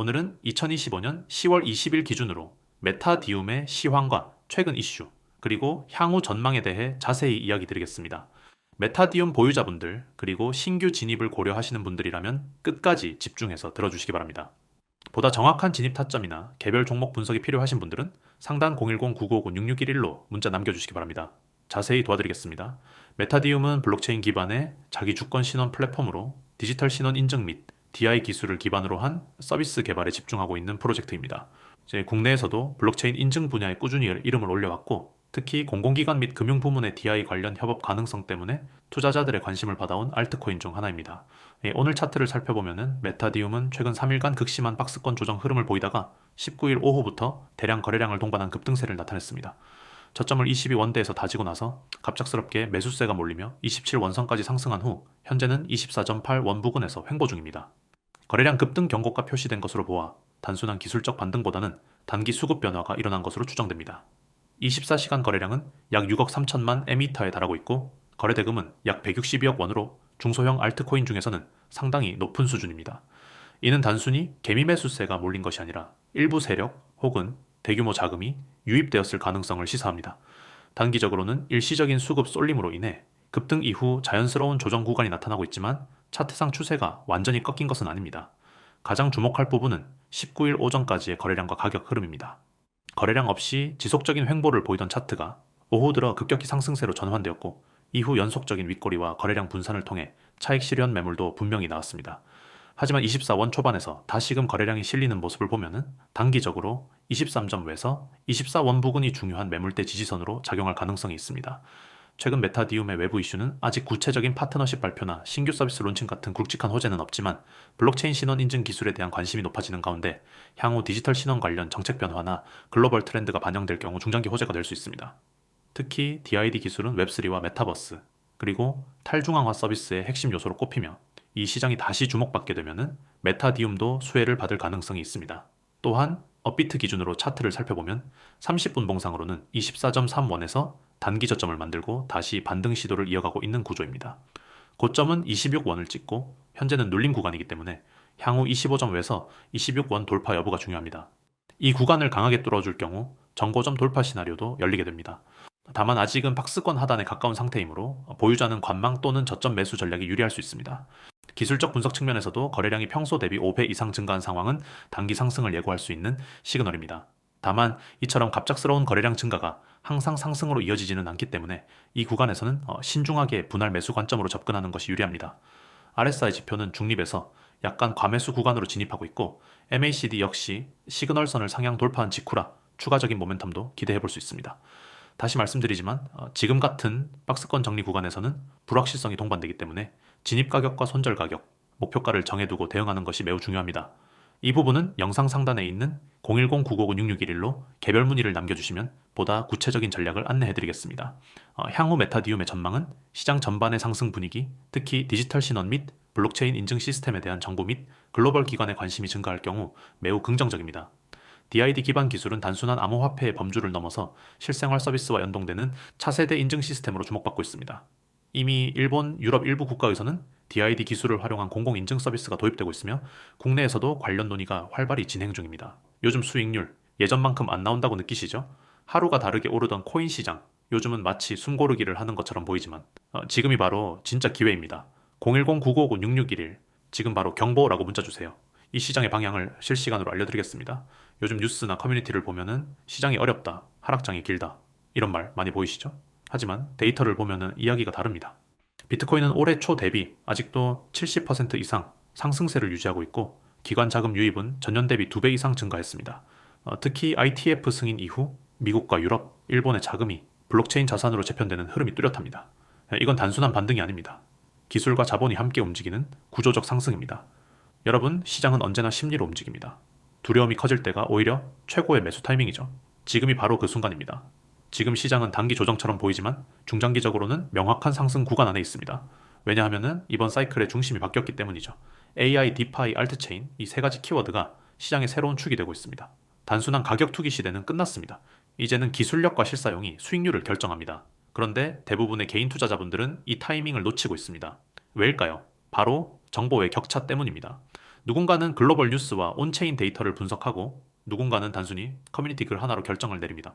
오늘은 2025년 10월 20일 기준으로 메타디움의 시황과 최근 이슈, 그리고 향후 전망에 대해 자세히 이야기 드리겠습니다. 메타디움 보유자분들, 그리고 신규 진입을 고려하시는 분들이라면 끝까지 집중해서 들어주시기 바랍니다. 보다 정확한 진입 타점이나 개별 종목 분석이 필요하신 분들은 상단 010-9959-6611로 문자 남겨주시기 바랍니다. 자세히 도와드리겠습니다. 메타디움은 블록체인 기반의 자기 주권 신원 플랫폼으로 디지털 신원 인증 및 DI 기술을 기반으로 한 서비스 개발에 집중하고 있는 프로젝트입니다. 이제 국내에서도 블록체인 인증 분야에 꾸준히 이름을 올려왔고 특히 공공기관 및 금융 부문의 DI 관련 협업 가능성 때문에 투자자들의 관심을 받아온 알트코인 중 하나입니다. 예, 오늘 차트를 살펴보면 메타디움은 최근 3일간 극심한 박스권 조정 흐름을 보이다가 19일 오후부터 대량 거래량을 동반한 급등세를 나타냈습니다. 저점을 22원대에서 다지고 나서 갑작스럽게 매수세가 몰리며 27원선까지 상승한 후 현재는 24.8원 부근에서 횡보 중입니다. 거래량 급등 경고가 표시된 것으로 보아 단순한 기술적 반등보다는 단기 수급 변화가 일어난 것으로 추정됩니다. 24시간 거래량은 약 6억 3천만 에미터에 달하고 있고 거래 대금은 약 162억 원으로 중소형 알트코인 중에서는 상당히 높은 수준입니다. 이는 단순히 개미 매수세가 몰린 것이 아니라 일부 세력 혹은 대규모 자금이 유입되었을 가능성을 시사합니다. 단기적으로는 일시적인 수급 쏠림으로 인해 급등 이후 자연스러운 조정 구간이 나타나고 있지만 차트상 추세가 완전히 꺾인 것은 아닙니다. 가장 주목할 부분은 19일 오전까지의 거래량과 가격 흐름입니다. 거래량 없이 지속적인 횡보를 보이던 차트가 오후 들어 급격히 상승세로 전환되었고 이후 연속적인 윗꼬리와 거래량 분산을 통해 차익 실현 매물도 분명히 나왔습니다. 하지만 24원 초반에서 다시금 거래량이 실리는 모습을 보면은 단기적으로 23점 외에서 24원 부근이 중요한 매물대 지지선으로 작용할 가능성이 있습니다. 최근 메타 디움의 외부 이슈는 아직 구체적인 파트너십 발표나 신규 서비스 론칭 같은 굵직한 호재는 없지만 블록체인 신원 인증 기술에 대한 관심이 높아지는 가운데 향후 디지털 신원 관련 정책 변화나 글로벌 트렌드가 반영될 경우 중장기 호재가 될 수 있습니다. 특히 DID 기술은 웹3와 메타버스, 그리고 탈중앙화 서비스의 핵심 요소로 꼽히며 이 시장이 다시 주목받게 되면 메타 디움도 수혜를 받을 가능성이 있습니다. 또한 업비트 기준으로 차트를 살펴보면 30분 봉상으로는 24.3원에서 단기 저점을 만들고 다시 반등 시도를 이어가고 있는 구조입니다. 고점은 26원을 찍고 현재는 눌림 구간이기 때문에 향후 25점 외에서 26원 돌파 여부가 중요합니다. 이 구간을 강하게 뚫어줄 경우 정고점 돌파 시나리오도 열리게 됩니다. 다만 아직은 박스권 하단에 가까운 상태이므로 보유자는 관망 또는 저점 매수 전략이 유리할 수 있습니다. 기술적 분석 측면에서도 거래량이 평소 대비 5배 이상 증가한 상황은 단기 상승을 예고할 수 있는 시그널입니다. 다만 이처럼 갑작스러운 거래량 증가가 항상 상승으로 이어지지는 않기 때문에 이 구간에서는 어, 신중하게 분할 매수 관점으로 접근하는 것이 유리합니다. RSI 지표는 중립에서 약간 과매수 구간으로 진입하고 있고 MACD 역시 시그널선을 상향 돌파한 직후라 추가적인 모멘텀도 기대해 볼 수 있습니다. 다시 말씀드리지만 어, 지금 같은 박스권 정리 구간에서는 불확실성이 동반되기 때문에 진입 가격과 손절 가격, 목표가를 정해두고 대응하는 것이 매우 중요합니다. 이 부분은 영상 상단에 있는 010-959-6611로 개별 문의를 남겨주시면 보다 구체적인 전략을 안내해드리겠습니다. 어, 향후 메타디움의 전망은 시장 전반의 상승 분위기, 특히 디지털 신원 및 블록체인 인증 시스템에 대한 정보 및 글로벌 기관의 관심이 증가할 경우 매우 긍정적입니다. DID 기반 기술은 단순한 암호화폐의 범주를 넘어서 실생활 서비스와 연동되는 차세대 인증 시스템으로 주목받고 있습니다. 이미 일본, 유럽 일부 국가에서는 DID 기술을 활용한 공공인증 서비스가 도입되고 있으며 국내에서도 관련 논의가 활발히 진행 중입니다. 요즘 수익률 예전만큼 안 나온다고 느끼시죠? 하루가 다르게 오르던 코인 시장 요즘은 마치 숨고르기를 하는 것처럼 보이지만 어, 지금이 바로 진짜 기회입니다. 010-9959-6611 지금 바로 경보라고 문자 주세요. 이 시장의 방향을 실시간으로 알려드리겠습니다. 요즘 뉴스나 커뮤니티를 보면은 시장이 어렵다, 하락장이 길다 이런 말 많이 보이시죠? 하지만 데이터를 보면은 이야기가 다릅니다. 비트코인은 올해 초 대비 아직도 70% 이상 상승세를 유지하고 있고 기관 자금 유입은 전년 대비 2배 이상 증가했습니다. 어, 특히 ITF 승인 이후 미국과 유럽, 일본의 자금이 블록체인 자산으로 재편되는 흐름이 뚜렷합니다. 이건 단순한 반등이 아닙니다. 기술과 자본이 함께 움직이는 구조적 상승입니다. 여러분, 시장은 언제나 심리로 움직입니다. 두려움이 커질 때가 오히려 최고의 매수 타이밍이죠. 지금이 바로 그 순간입니다. 지금 시장은 단기 조정처럼 보이지만 중장기적으로는 명확한 상승 구간 안에 있습니다. 왜냐하면 이번 사이클의 중심이 바뀌었기 때문이죠. AI, 디파이, 알트체인 이 세 가지 키워드가 시장의 새로운 축이 되고 있습니다. 단순한 가격 투기 시대는 끝났습니다. 이제는 기술력과 실사용이 수익률을 결정합니다. 그런데 대부분의 개인 투자자분들은 이 타이밍을 놓치고 있습니다. 왜일까요? 바로 정보의 격차 때문입니다. 누군가는 글로벌 뉴스와 온체인 데이터를 분석하고 누군가는 단순히 커뮤니티 글 하나로 결정을 내립니다.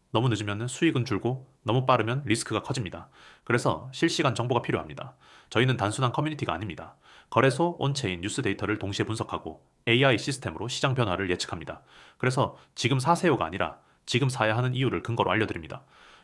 너무 늦으면 수익은 줄고 너무 빠르면 리스크가 커집니다. 그래서 실시간 정보가 필요합니다. 저희는 단순한 커뮤니티가 아닙니다. 거래소, 온체인, 뉴스 데이터를 동시에 분석하고 AI 시스템으로 시장 변화를 예측합니다. 그래서 지금 사세요가 아니라 지금 사야 하는 이유를 근거로 알려드립니다.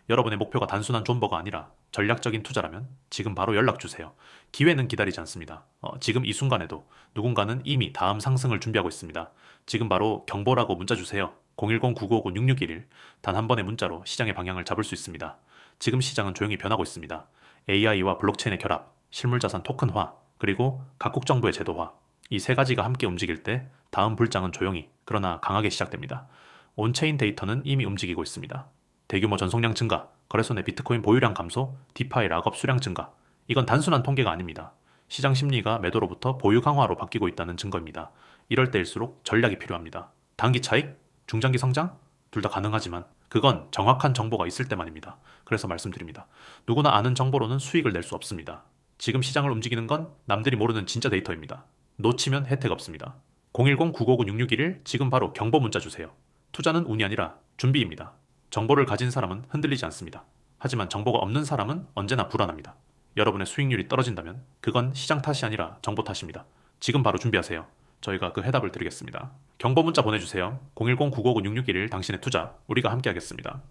여러분의 목표가 단순한 존버가 아니라 전략적인 투자라면 지금 바로 연락 주세요. 기회는 기다리지 않습니다. 어, 지금 이 순간에도 누군가는 이미 다음 상승을 준비하고 있습니다. 지금 바로 경보라고 문자 주세요. 010-9959-6611. 단 한 번의 문자로 시장의 방향을 잡을 수 있습니다. 지금 시장은 조용히 변하고 있습니다. AI와 블록체인의 결합, 실물자산 토큰화, 그리고 각국 정부의 제도화. 이 세 가지가 함께 움직일 때 다음 불장은 조용히, 그러나 강하게 시작됩니다. 온체인 데이터는 이미 움직이고 있습니다. 대규모 전송량 증가, 거래소 내 비트코인 보유량 감소, 디파이 락업 수량 증가. 이건 단순한 통계가 아닙니다. 시장 심리가 매도로부터 보유 강화로 바뀌고 있다는 증거입니다. 이럴 때일수록 전략이 필요합니다. 단기 차익, 중장기 성장? 둘 다 가능하지만 그건 정확한 정보가 있을 때만입니다. 그래서 말씀드립니다. 누구나 아는 정보로는 수익을 낼 수 없습니다. 지금 시장을 움직이는 건 남들이 모르는 진짜 데이터입니다. 놓치면 혜택 없습니다. 010-959-6611 지금 바로 경보 문자 주세요. 투자는 운이 아니라 준비입니다. 정보를 가진 사람은 흔들리지 않습니다. 하지만 정보가 없는 사람은 언제나 불안합니다. 여러분의 수익률이 떨어진다면 그건 시장 탓이 아니라 정보 탓입니다. 지금 바로 준비하세요. 저희가 그 해답을 드리겠습니다. 경보 문자 보내주세요. 010-959-6611 당신의 투자 우리가 함께하겠습니다.